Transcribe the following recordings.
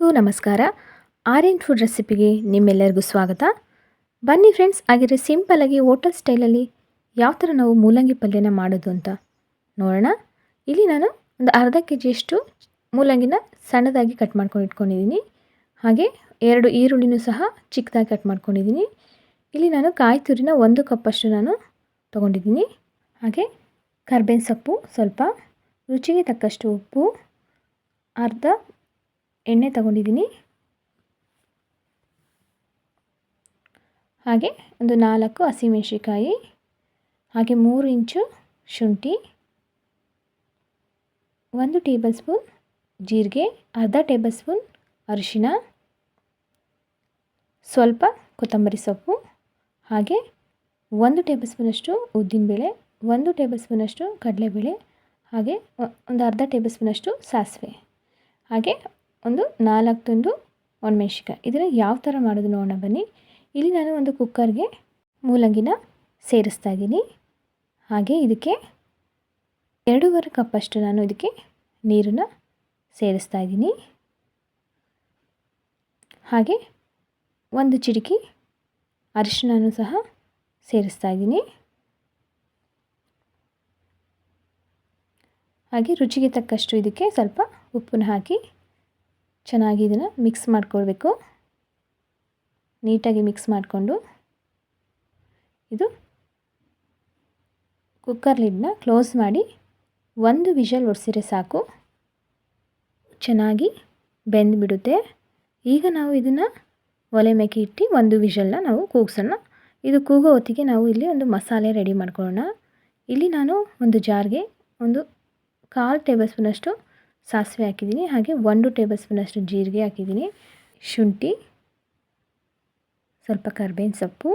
ನಮಸ್ಕಾರ. ಆರ್ಯನ್ ಫುಡ್ ರೆಸಿಪಿಗೆ ನಿಮ್ಮೆಲ್ಲರಿಗೂ ಸ್ವಾಗತ. ಬನ್ನಿ ಫ್ರೆಂಡ್ಸ್ ಹಾಗಿದ್ರೆ ಸಿಂಪಲಾಗಿ ಹೋಟೆಲ್ ಸ್ಟೈಲಲ್ಲಿ ಯಾವ ಥರ ನಾವು ಮೂಲಂಗಿ ಪಲ್ಯನ ಮಾಡೋದು ಅಂತ ನೋಡೋಣ. ಇಲ್ಲಿ ನಾನು ಒಂದು ಅರ್ಧ ಕೆ ಜಿಯಷ್ಟು ಮೂಲಂಗಿನ ಸಣ್ಣದಾಗಿ ಕಟ್ ಮಾಡ್ಕೊಂಡು ಇಟ್ಕೊಂಡಿದ್ದೀನಿ. ಹಾಗೆ ಎರಡು ಈರುಳ್ಳಿನೂ ಸಹ ಚಿಕ್ಕದಾಗಿ ಕಟ್ ಮಾಡ್ಕೊಂಡಿದ್ದೀನಿ. ಇಲ್ಲಿ ನಾನು ಕಾಯಿ ತುರಿನ ಒಂದು ಕಪ್ಪಷ್ಟು ನಾನು ತೊಗೊಂಡಿದ್ದೀನಿ. ಹಾಗೆ ಕರ್ಬೇವಿನ ಸೊಪ್ಪು ಸ್ವಲ್ಪ, ರುಚಿಗೆ ತಕ್ಕಷ್ಟು ಉಪ್ಪು, ಅರ್ಧ ಎಣ್ಣೆ ತಗೊಂಡಿದ್ದೀನಿ. ಹಾಗೆ ಒಂದು ನಾಲ್ಕು ಹಸಿಮೆಣಸಿಕಾಯಿ ಹಾಗೆ ಮೂರು ಇಂಚು ಶುಂಠಿ, ಒಂದು ಟೇಬಲ್ ಸ್ಪೂನ್ ಜೀರಿಗೆ, ಅರ್ಧ ಟೇಬಲ್ ಸ್ಪೂನ್ ಅರಿಶಿನ ಸ್ವಲ್ಪ ಕೊತ್ತಂಬರಿ ಸೊಪ್ಪು, ಹಾಗೆ ಒಂದು ಟೇಬಲ್ ಸ್ಪೂನಷ್ಟು ಉದ್ದಿನಬೇಳೆ, ಒಂದು ಟೇಬಲ್ ಸ್ಪೂನಷ್ಟು ಕಡಲೆಬೇಳೆ, ಹಾಗೆ ಒಂದು ಅರ್ಧ ಟೇಬಲ್ ಸ್ಪೂನಷ್ಟು ಸಾಸಿವೆ. ಹಾಗೆ ಒಂದು ನಾಲ್ಕು ತುಂಡು ಒಣಮೆಣ್ಸಿಕಾಯಿ ಇದನ್ನು ಯಾವ ಥರ ಮಾಡೋದು ನೋಡೋಣ ಬನ್ನಿ. ಇಲ್ಲಿ ನಾನು ಒಂದು ಕುಕ್ಕರ್ಗೆ ಮೂಲಂಗಿನ ಸೇರಿಸ್ತಾ ಇದ್ದೀನಿ. ಹಾಗೆ ಇದಕ್ಕೆ ಎರಡೂವರೆ ಕಪ್ಪಷ್ಟು ನಾನು ಇದಕ್ಕೆ ನೀರನ್ನು ಸೇರಿಸ್ತಾ ಇದ್ದೀನಿ. ಹಾಗೆ ಒಂದು ಚಿಟಿಕಿ ಅರಿಶಿನ ಸಹ ಸೇರಿಸ್ತಾ ಇದ್ದೀನಿ. ಹಾಗೆ ರುಚಿಗೆ ತಕ್ಕಷ್ಟು ಇದಕ್ಕೆ ಸ್ವಲ್ಪ ಉಪ್ಪನ್ನು ಹಾಕಿ ಚೆನ್ನಾಗಿ ಇದನ್ನು ಮಿಕ್ಸ್ ಮಾಡ್ಕೊಳ್ಬೇಕು. ನೀಟಾಗಿ ಮಿಕ್ಸ್ ಮಾಡಿಕೊಂಡು ಇದು ಕುಕ್ಕರ್ ಲಿಡ್ನ ಕ್ಲೋಸ್ ಮಾಡಿ ಒಂದು ವಿಷಲ್ ಒಡಿಸಿದ್ರೆ ಸಾಕು. ಚೆನ್ನಾಗಿ ಬೆಂದುಬಿಡುತ್ತೆ ಈಗ ನಾವು ಇದನ್ನು ಒಲೆ ಮೇಕೆ ಇಟ್ಟು ಒಂದು ವಿಷಲ್ನ ನಾವು ಕೂಗಿಸೋಣ. ಇದು ಕೂಗೋ ಹೊತ್ತಿಗೆ ನಾವು ಇಲ್ಲಿ ಒಂದು ಮಸಾಲೆ ರೆಡಿ ಮಾಡ್ಕೊಳ್ಳೋಣ. ಇಲ್ಲಿ ನಾನು ಒಂದು ಜಾರ್ಗೆ ಒಂದು ಕಾಲು ಟೇಬಲ್ ಸ್ಪೂನಷ್ಟು ಸಾಸಿವೆ ಹಾಕಿದ್ದೀನಿ. ಹಾಗೆ ಒಂದು ಟೇಬಲ್ ಸ್ಪೂನಷ್ಟು ಜೀರಿಗೆ ಹಾಕಿದ್ದೀನಿ. ಶುಂಠಿ, ಸ್ವಲ್ಪ ಕರ್ಬೇವಿನ ಸೊಪ್ಪು,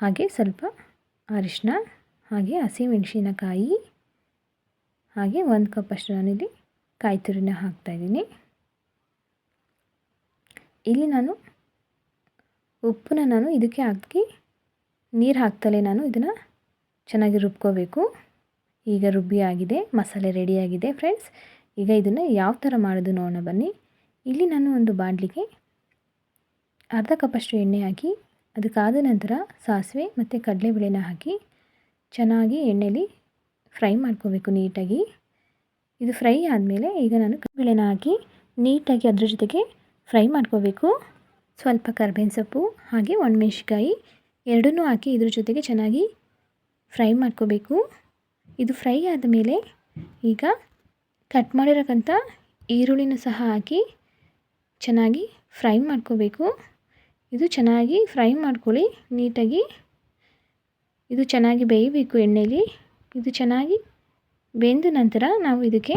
ಹಾಗೆ ಸ್ವಲ್ಪ ಅರಿಶಿನ ಹಾಗೆ ಹಸಿಮೆಣಸಿನಕಾಯಿ, ಹಾಗೆ ಒಂದು ಕಪ್ಪಷ್ಟು ನಾನಿಲ್ಲಿ ಕಾಯಿ ತುರಿನ ಹಾಕ್ತಾಯಿದ್ದೀನಿ ಇಲ್ಲಿ ನಾನು ಉಪ್ಪನ್ನ ನಾನು ಇದಕ್ಕೆ ಹಾಕಿ ನೀರು ಹಾಕ್ತಲೇ ನಾನು ಇದನ್ನು ಚೆನ್ನಾಗಿ ರುಬ್ಕೋಬೇಕು. ಈಗ ರುಬ್ಬಿಯಾಗಿದೆ, ಮಸಾಲೆ ರೆಡಿಯಾಗಿದೆ ಫ್ರೆಂಡ್ಸ್ ಈಗ ಇದನ್ನು ಯಾವ ಥರ ಮಾಡೋದು ನೋಡೋಣ ಬನ್ನಿ. ಇಲ್ಲಿ ನಾನು ಒಂದು ಬಾಣಲಿಗೆ ಅರ್ಧ ಕಪ್ಪಷ್ಟು ಎಣ್ಣೆ ಹಾಕಿ, ಅದಕ್ಕಾದ ನಂತರ ಸಾಸಿವೆ ಮತ್ತು ಕಡಲೆಬೇಳೆನ ಹಾಕಿ ಚೆನ್ನಾಗಿ ಎಣ್ಣೆಲಿ ಫ್ರೈ ಮಾಡ್ಕೋಬೇಕು ನೀಟಾಗಿ. ಇದು ಫ್ರೈ ಆದಮೇಲೆ ಈಗ ನಾನು ಕಡಲೆಬೇಳೆನ ಹಾಕಿ ನೀಟಾಗಿ ಅದ್ರ ಜೊತೆಗೆ ಫ್ರೈ ಮಾಡ್ಕೋಬೇಕು. ಸ್ವಲ್ಪ ಕರ್ಬೇವಿನ ಸೊಪ್ಪು, ಹಾಗೆ ಒಣಮೆಣ್ಸಿಕಾಯಿ ಎರಡನ್ನೂ ಹಾಕಿ ಇದ್ರ ಜೊತೆಗೆ ಚೆನ್ನಾಗಿ ಫ್ರೈ ಮಾಡ್ಕೋಬೇಕು. ಇದು ಫ್ರೈ ಆದ ಮೇಲೆ ಈಗ ಕಟ್ ಮಾಡಿರೋಕ್ಕಂಥ ಈರುಳ್ಳಿನ ಸಹ ಹಾಕಿ ಚೆನ್ನಾಗಿ ಫ್ರೈ ಮಾಡ್ಕೋಬೇಕು. ಇದು ಚೆನ್ನಾಗಿ ಫ್ರೈ ಮಾಡ್ಕೊಳ್ಳಿ, ನೀಟಾಗಿ. ಇದು ಚೆನ್ನಾಗಿ ಬೇಯಬೇಕು ಎಣ್ಣೆಯಲ್ಲಿ ಇದು ಚೆನ್ನಾಗಿ ಬೆಂದ ನಂತರ ನಾವು ಇದಕ್ಕೆ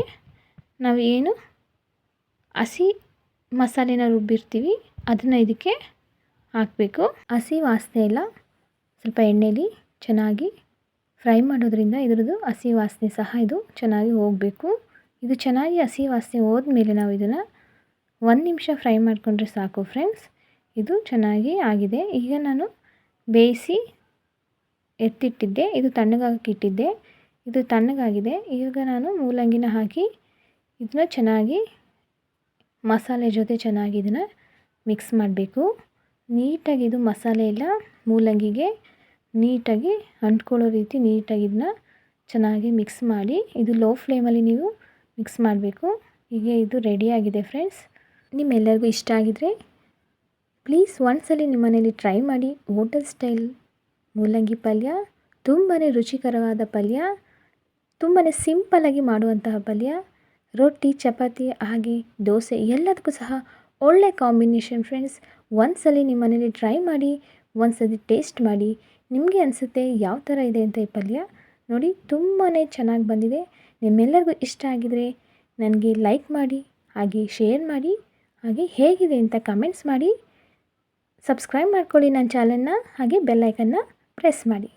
ನಾವು ಏನು ಹಸಿ ಮಸಾಲೆನ ರುಬ್ಬಿರ್ತೀವಿ, ಅದನ್ನು ಇದಕ್ಕೆ ಹಾಕಬೇಕು. ಹಸಿ ವಾಸನೆ ಎಲ್ಲ ಸ್ವಲ್ಪ ಎಣ್ಣೆಯಲ್ಲಿ ಚೆನ್ನಾಗಿ ಫ್ರೈ ಮಾಡೋದ್ರಿಂದ ಇದರದ್ದು ಹಸಿ ವಾಸನೆ ಸಹ ಇದು ಚೆನ್ನಾಗಿ ಹೋಗಬೇಕು. ಇದು ಚೆನ್ನಾಗಿ ಹಸಿ ವಾಸನೆ ಹೋದ್ಮೇಲೆ ನಾವು ಇದನ್ನು ಒಂದು ನಿಮಿಷ ಫ್ರೈ ಮಾಡಿಕೊಂಡ್ರೆ ಸಾಕು ಫ್ರೆಂಡ್ಸ್. ಇದು ಚೆನ್ನಾಗಿ ಆಗಿದೆ. ಈಗ ನಾನು ಬೇಯಿಸಿ ಎತ್ತಿಟ್ಟಿದ್ದೆ. ಇದು ತಣ್ಣಗಾಗಕ್ಕೆ ಇಟ್ಟಿದ್ದೆ. ಇದು ತಣ್ಣಗಾಗಿದೆ. ಈಗ ನಾನು ಮೂಲಂಗಿನ ಹಾಕಿ ಇದನ್ನ ಚೆನ್ನಾಗಿ ಮಸಾಲೆ ಜೊತೆ ಚೆನ್ನಾಗಿ ಇದನ್ನು ಮಿಕ್ಸ್ ಮಾಡಬೇಕು. ನೀಟಾಗಿ ಇದು ಮಸಾಲೆ ಎಲ್ಲ ಮೂಲಂಗಿಗೆ ನೀಟಾಗಿ ಅಂಟ್ಕೊಳ್ಳೋ ರೀತಿ ನೀಟಾಗಿ ಇದನ್ನ ಚೆನ್ನಾಗಿ ಮಿಕ್ಸ್ ಮಾಡಿ, ಇದು ಲೋ ಫ್ಲೇಮಲ್ಲಿ ನೀವು ಮಿಕ್ಸ್ ಮಾಡಬೇಕು. ಹೀಗೆ ಇದು ರೆಡಿಯಾಗಿದೆ ಫ್ರೆಂಡ್ಸ್ ನಿಮ್ಮೆಲ್ಲರಿಗೂ ಇಷ್ಟ ಆಗಿದರೆ ಪ್ಲೀಸ್ ಒಂದ್ಸಲಿ ನಿಮ್ಮ ಮನೇಲಿ ಟ್ರೈ ಮಾಡಿ. ಹೋಟೆಲ್ ಸ್ಟೈಲ್ ಮೂಲಂಗಿ ಪಲ್ಯ ತುಂಬಾ ರುಚಿಕರವಾದ ಪಲ್ಯ ತುಂಬಾ ಸಿಂಪಲ್ಲಾಗಿ ಮಾಡುವಂತಹ ಪಲ್ಯ, ರೊಟ್ಟಿ, ಚಪಾತಿ, ಹಾಗೆ ದೋಸೆ ಎಲ್ಲದಕ್ಕೂ ಸಹ ಒಳ್ಳೆ ಕಾಂಬಿನೇಷನ್ ಫ್ರೆಂಡ್ಸ್ ಒಂದ್ಸಲಿ ನಿಮ್ಮ ಮನೇಲಿ ಟ್ರೈ ಮಾಡಿ ಒಂದ್ಸಲಿ ಟೇಸ್ಟ್ ಮಾಡಿ ನಿಮಗೆ ಅನಿಸುತ್ತೆ ಯಾವ ಥರ ಇದೆ ಅಂತ ಈ ಪಲ್ಯ? ನೋಡಿ ತುಂಬಾ ಚೆನ್ನಾಗಿ ಬಂದಿದೆ. ನಿಮ್ಮೆಲ್ಲರಿಗೂ ಇಷ್ಟ ಆಗಿದರೆ ನನಗೆ ಲೈಕ್ ಮಾಡಿ, ಹಾಗೆ ಶೇರ್ ಮಾಡಿ, ಹಾಗೆ ಹೇಗಿದೆ ಅಂತ ಕಮೆಂಟ್ಸ್ ಮಾಡಿ. ಸಬ್ಸ್ಕ್ರೈಬ್ ಮಾಡ್ಕೊಳ್ಳಿ ನನ್ನ ಚಾನಲ್ನ, ಹಾಗೆ ಬೆಲ್ಲೈಕನ್ನ ಪ್ರೆಸ್ ಮಾಡಿ.